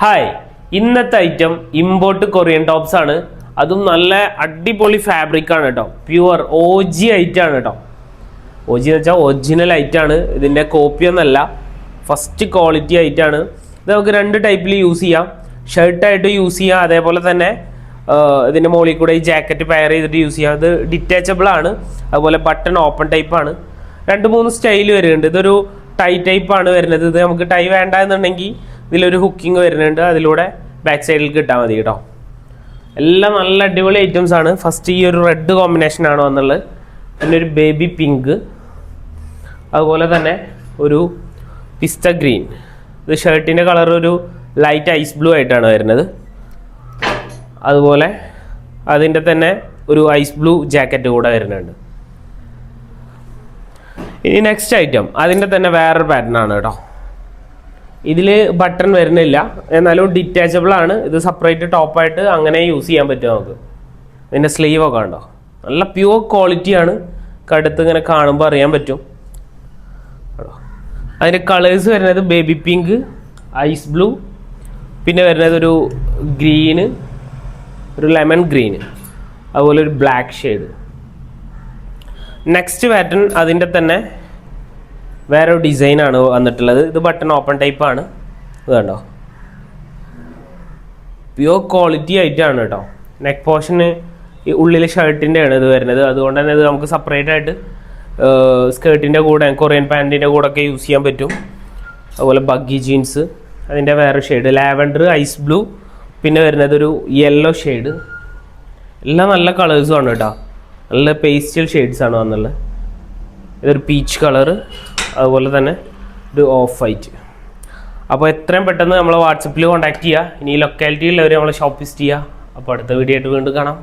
Hi ഇന്നത്തെ item import Korean tops ആണ്. അതും നല്ല അടിപൊളി ഫാബ്രിക് ആണ് കേട്ടോ പ്യുവർ ഒ ജി ആണ് കേട്ടോ ഒ ജി എന്ന് വെച്ചാൽ ഒറിജിനൽ ആണ്. ഇതിന്റെ കോപ്പി ഒന്നല്ല. ഫസ്റ്റ് ക്വാളിറ്റി ഐറ്റം ആണ്. ഇത് നമുക്ക് രണ്ട് ടൈപ്പിൽ യൂസ് ചെയ്യാം. ഷർട്ടായിട്ട് യൂസ് ചെയ്യാം. അതേപോലെ തന്നെ ഇതിന്റെ മുകളിൽ കൂടെ ഈ ജാക്കറ്റ് പെയർ ചെയ്തിട്ട് യൂസ് ചെയ്യാം. ഇത് ഡിറ്റാച്ചബിൾ ആണ്. അതുപോലെ ബട്ടൺ ഓപ്പൺ ടൈപ്പ് ആണ്. രണ്ട് മൂന്ന് സ്റ്റൈൽ വരുന്നുണ്ട്. ഇതൊരു ടൈ ടൈപ്പ് ആണ് വരുന്നത്. ഇത് നമുക്ക് ടൈ വേണ്ട എന്നുണ്ടെങ്കിൽ ഇതിലൊരു ഹുക്കിംഗ് വരുന്നുണ്ട്. അതിലൂടെ ബാക്ക് സൈഡിൽ കിട്ടാൽ മതി കേട്ടോ. എല്ലാം നല്ല അടിപൊളി ഐറ്റംസ് ആണ്. ഫസ്റ്റ് ഈ ഒരു റെഡ് കോമ്പിനേഷൻ ആണ് വന്നുള്ളത്. പിന്നെ ഒരു ബേബി പിങ്ക് അതുപോലെ തന്നെ ഒരു പിസ്റ്റ ഗ്രീൻ ഇത് ഷർട്ടിന്റെ കളർ ഒരു ലൈറ്റ് ഐസ് ബ്ലൂ ആയിട്ടാണ് വരുന്നത്. അതുപോലെ അതിന്റെ തന്നെ ഒരു ഐസ് ബ്ലൂ ജാക്കറ്റ് കൂടെ വരുന്നുണ്ട്. ഇനി നെക്സ്റ്റ് ഐറ്റം അതിന്റെ തന്നെ വേറൊരു പാറ്റേൺ ആണ് കേട്ടോ. ഇതിൽ ബട്ടൺ വരുന്നില്ല. എന്നാലും ഡിറ്റാച്ചബിൾ ആണ്. ഇത് സെപ്പറേറ്റ് ടോപ്പായിട്ട് അങ്ങനെ യൂസ് ചെയ്യാൻ പറ്റും നമുക്ക്. ഇതിന്റെ സ്ലീവ് ഒക്കെ ഉണ്ടോ നല്ല പ്യുവർ ക്വാളിറ്റിയാണ് കടുത്ത് ഇങ്ങനെ കാണുമ്പോൾ അറിയാൻ പറ്റും. അതിന്റെ കളേഴ്സ് വരുന്നത് ബേബി പിങ്ക് ഐസ് ബ്ലൂ പിന്നെ വരുന്നത് ഒരു ഗ്രീന് ഒരു ലെമൺ ഗ്രീന് അതുപോലെ ഒരു ബ്ലാക്ക് ഷെയ്ഡ് നെക്സ്റ്റ് പാറ്റേൺ അതിന്റെ തന്നെ വേറെ ഒരു ഡിസൈനാണ് വന്നിട്ടുള്ളത്. ഇത് ബട്ടൺ ഓപ്പൺ ആണ്. ഇത് കണ്ടോ? പ്യുവർ ക്വാളിറ്റി ആയിട്ടാണ് കേട്ടോ. നെക്ക് പോർഷന് ഈ ഉള്ളിലെ ഷർട്ടിന്റെ ആണ് ഇത് വരുന്നത്. അതുകൊണ്ട് തന്നെ ഇത് നമുക്ക് സെപ്പറേറ്റ് ആയിട്ട് സ്കേർട്ടിന്റെ കൂടെ കൊറിയൻ പാന്റിന്റെ കൂടെ ഒക്കെ യൂസ് ചെയ്യാൻ പറ്റും. അതുപോലെ ബഗ്ഗി ജീൻസ് അതിന്റെ വേറെ ഷെയ്ഡ് ലാവൻഡർ ഐസ് ബ്ലൂ പിന്നെ വരുന്നത് ഒരു യെല്ലോ ഷെയ്ഡ് എല്ലാം നല്ല കളേഴ്സും ആണ് കേട്ടോ. നല്ല പേസ്റ്റൽ ഷെയ്ഡ്സ് ആണ് വന്നുള്ളത് ഇതൊരു പീച്ച് കളറ് അതുപോലെ തന്നെ ഒരു ഓഫ് വൈറ്റ് അപ്പോൾ എത്രയും പെട്ടെന്ന് നമ്മളെ വാട്സപ്പിൽ കോൺടാക്ട് ചെയ്യുക ഇനി ലൊക്കാലിറ്റിയിലുള്ളവർ നമ്മളെ ഷോപ്പ് വിസിറ്റ് ചെയ്യുക അപ്പോൾ അടുത്ത വീഡിയോ ആയിട്ട് വീണ്ടും കാണാം.